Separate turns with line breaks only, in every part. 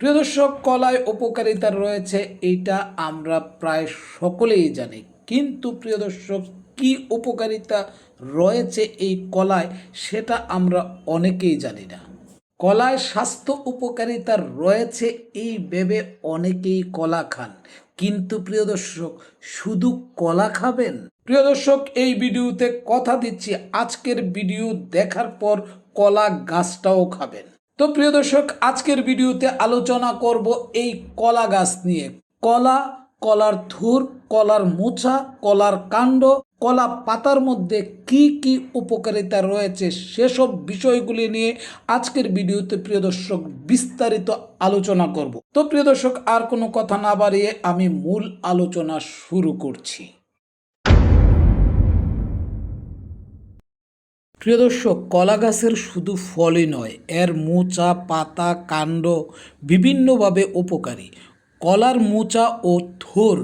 প্রিয় দর্শক, কলায় উপকারিতা রয়েছে এইটা আমরা প্রায় সকলেই জানি। কিন্তু প্রিয় দর্শক, কি উপকারিতা রয়েছে এই কলায়, সেটা আমরা অনেকেই জানি না। কলায় স্বাস্থ্য উপকারিতা রয়েছে এই ভেবে অনেকেই কলা খান। কিন্তু প্রিয় দর্শক, শুধু কলা খাবেন? প্রিয় দর্শক, এই ভিডিওতে কথা দিচ্ছি আজকের ভিডিও দেখার পর কলা গাছটাও খাবেন। তো প্রিয় দর্শক, আজকের ভিডিওতে আলোচনা করব এই কলা গাছ নিয়ে। কলা, কলার থুর কলার মোছা কলার কাণ্ড, কলা পাতার মধ্যে কি কি উপকারিতা রয়েছে সেসব বিষয়গুলি নিয়ে আজকের ভিডিওতে প্রিয় দর্শক বিস্তারিত আলোচনা করব। তো প্রিয় দর্শক, আর কোনো কথা না বাড়িয়ে আমি মূল আলোচনা শুরু করছি। প্রিয় দর্শক, কলা গাছের শুধু ফলই নয়, এর মোচা, পাতা, কাণ্ড বিভিন্নভাবে উপকারী। কলার মোচা ও থোর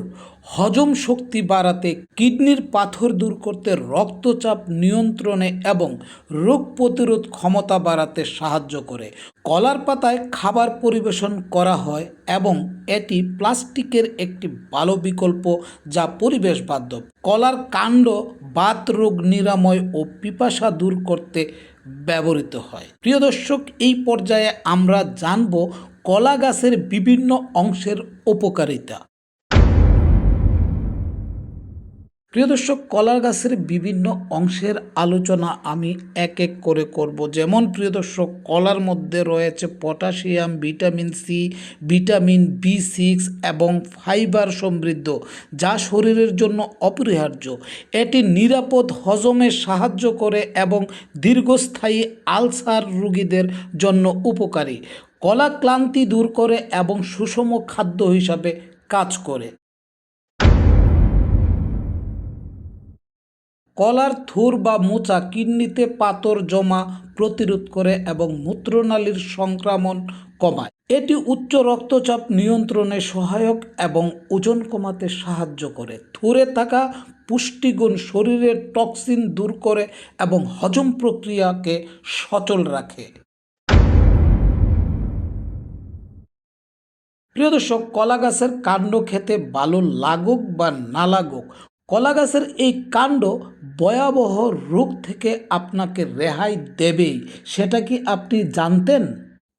হজম শক্তি বাড়াতে কিডনির পাথর দূর করতে রক্তচাপ নিয়ন্ত্রণে এবং রোগ প্রতিরোধ ক্ষমতা বাড়াতে সাহায্য করে। কলার পাতায় খাবার পরিবেশন করা হয় এবং এটি প্লাস্টিকের একটি ভালো বিকল্প যা পরিবেশ বান্ধব। কলার কাণ্ড বাত রোগ নিরাময় ও পিপাসা দূর করতে ব্যবহৃত হয়। প্রিয় দর্শক, এই পর্যায়ে আমরা জানব কলা গাছের বিভিন্ন অংশের উপকারিতা। প্রিয় দর্শক কলা গাছের বিভিন্ন অংশের আলোচনা আমি এক এক করে করব। যেমন প্রিয় দর্শক, কলার মধ্যে রয়েছে potassium, vitamin C, vitamin B six এবং ফাইবার সমৃদ্ধ, যা শরীরের জন্য অপরিহার্য। এটি নিরাপদ হজমে সাহায্য করে এবং দীর্ঘস্থায়ী আলসার রোগীদের জন্য উপকারী। কলা ক্লান্তি দূর করে এবং সুষম খাদ্য হিসাবে কাজ করে। কলার থুর বা মোচা কিডনিতে পাতর জমা প্রতিরোধ করে এবং মূত্রনালীর সংক্রমণ কমায়। এটি উচ্চ রক্তচাপ নিয়ন্ত্রণে সহায়ক এবং ওজন কমাতে সাহায্য করে। থুরে থাকা পুষ্টিগুণ শরীরের টক্সিন দূর করে এবং হজম প্রক্রিয়াকে সচল রাখে। প্রিয় দর্শক, কলা গাছের কাণ্ড খেতে ভালো লাগুক বা না লাগুক, কলা গাছের এই কাণ্ড ভয়াবহ রোগ থেকে আপনাকে রেহাই দেবেই সেটা কি আপনি জানতেন?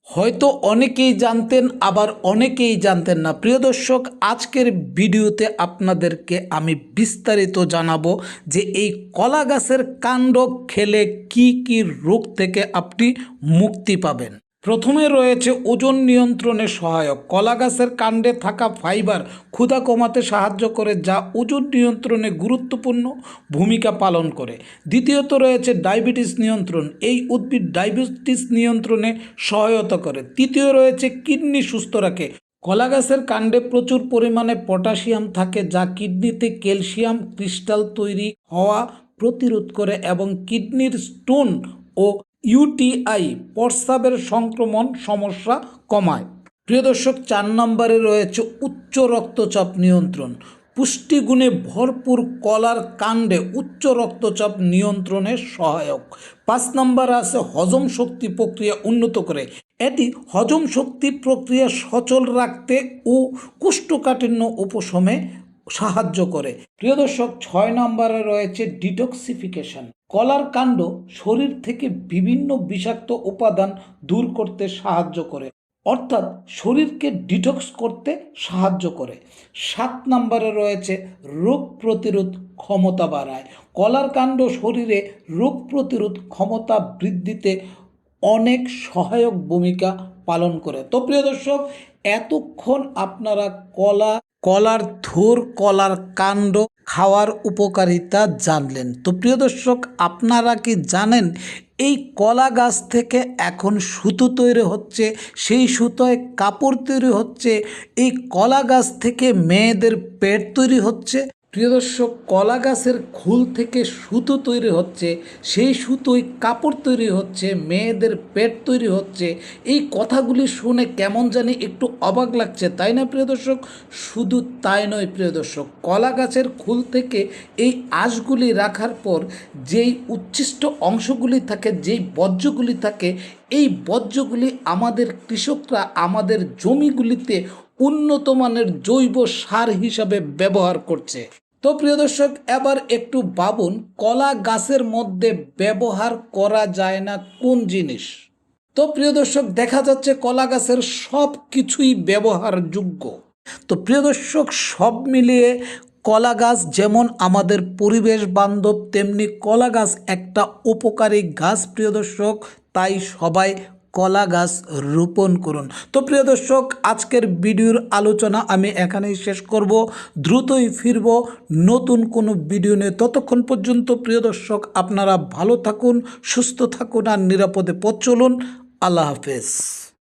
হয়তো অনেকেই জানতেন, আবার অনেকেই জানতেন না। প্রিয় দর্শক, আজকের ভিডিওতে আপনাদেরকে আমি বিস্তারিত জানাব যে এই কলা গাছের কাণ্ড খেলে কি কি রোগ থেকে আপনি মুক্তি পাবেন। প্রথমে রয়েছে ওজন নিয়ন্ত্রণে সহায়ক। কলা গাছের কাণ্ডে থাকা ফাইবার ক্ষুধা কমাতে সাহায্য করে, যা ওজন নিয়ন্ত্রণে গুরুত্বপূর্ণ ভূমিকা পালন করে। দ্বিতীয়ত রয়েছে ডায়াবেটিস নিয়ন্ত্রণ। এই উদ্ভিদ ডায়াবেটিস নিয়ন্ত্রণে সহায়তা করে। তৃতীয় রয়েছে কিডনি সুস্থ রাখে। কলা গাছের কাণ্ডে প্রচুর পরিমাণে পটাশিয়াম থাকে, যা কিডনিতে ক্যালসিয়াম ক্রিস্টাল তৈরি হওয়া প্রতিরোধ করে এবং কিডনির স্টোন ও ইউটিআই প্রস্রাবের সংক্রমণ সমস্যা কমায়। প্রিয় দর্শক, চার নম্বরে রয়েছে উচ্চ রক্তচাপ নিয়ন্ত্রণ। পুষ্টিগুণে ভরপুর কলার কাণ্ডে উচ্চ রক্তচাপ নিয়ন্ত্রণে সহায়ক। পাঁচ নম্বর আছে হজম শক্তি প্রক্রিয়া উন্নত করে। এটি হজম শক্তি প্রক্রিয়া সচল রাখতে ও কোষ্ঠকাঠিন্য উপশমে সাহায্য করে। প্রিয় দর্শক, ছয় নম্বরে রয়েছে ডিটক্সিফিকেশন। কলার কাণ্ড শরীর থেকে বিভিন্ন বিষাক্ত উপাদান দূর করতে সাহায্য করে। অর্থাৎ শরীরকে ডিটক্স করতে সাহায্য করে। সাত নম্বরে রয়েছে রোগ প্রতিরোধ ক্ষমতা বাড়ায়। কলার কাণ্ড শরীরে রোগ প্রতিরোধ ক্ষমতা বৃদ্ধিতে অনেক সহায়ক ভূমিকা পালন করে। তো প্রিয় দর্শক, এতক্ষণ আপনারা কলা কলার থোর কলার কাণ্ড খাওয়ার উপকারিতা জানলেন। তো প্রিয় দর্শক, আপনারা কি জানেন, এই কলা গাছ থেকে এখন সুতো তৈরি হচ্ছে, সেই সুতোয় কাপড় তৈরি হচ্ছে, এই কলা গাছ থেকে মেয়েদের পেট তৈরি হচ্ছে? প্রিয় দর্শক, কলা গাছের খুল থেকে সুতো তৈরি হচ্ছে, সেই সুতোয় কাপড় তৈরি হচ্ছে, মেয়েদের পেট তৈরি হচ্ছে। এই কথাগুলি শুনে কেমন জানি একটু অবাক লাগছে, তাই না প্রিয় দর্শক? শুধু তাই নয় প্রিয় দর্শক, কলা গাছের খুল থেকে এই আঁশগুলি রাখার পর যেই উচ্ছিষ্ট অংশগুলি থাকে, যেই বর্জ্যগুলি থাকে, এই বর্জ্যগুলি আমাদের কৃষকরা আমাদের জমিগুলিতে উন্নত মানের জৈব সার হিসাবে ব্যবহার করছে। তো প্রিয় দর্শক, এবার একটু ভাবুন, কলা গাছের মধ্যে ব্যবহার করা যায় না কোন জিনিস? তো প্রিয় দর্শক, দেখা যাচ্ছে কলা গাছের সব কিছুই ব্যবহারযোগ্য। তো প্রিয় দর্শক, সব মিলিয়ে কলা গাছ যেমন আমাদের পরিবেশ বান্ধব, তেমনি কলা গাছ একটা উপকারী গাছ প্রিয় দর্শক, তাই সবাই কলা গাছ রোপণ করুন। তো প্রিয় দর্শক, আজকের ভিডিওর আলোচনা আমি এখানেই শেষ করব। দ্রুতই ফিরব নতুন কোনো ভিডিও নিয়ে। ততক্ষণ পর্যন্ত প্রিয় দর্শক, আপনারা ভালো থাকুন, সুস্থ থাকুন আর নিরাপদে পথ চলুন। আল্লাহ হাফেজ।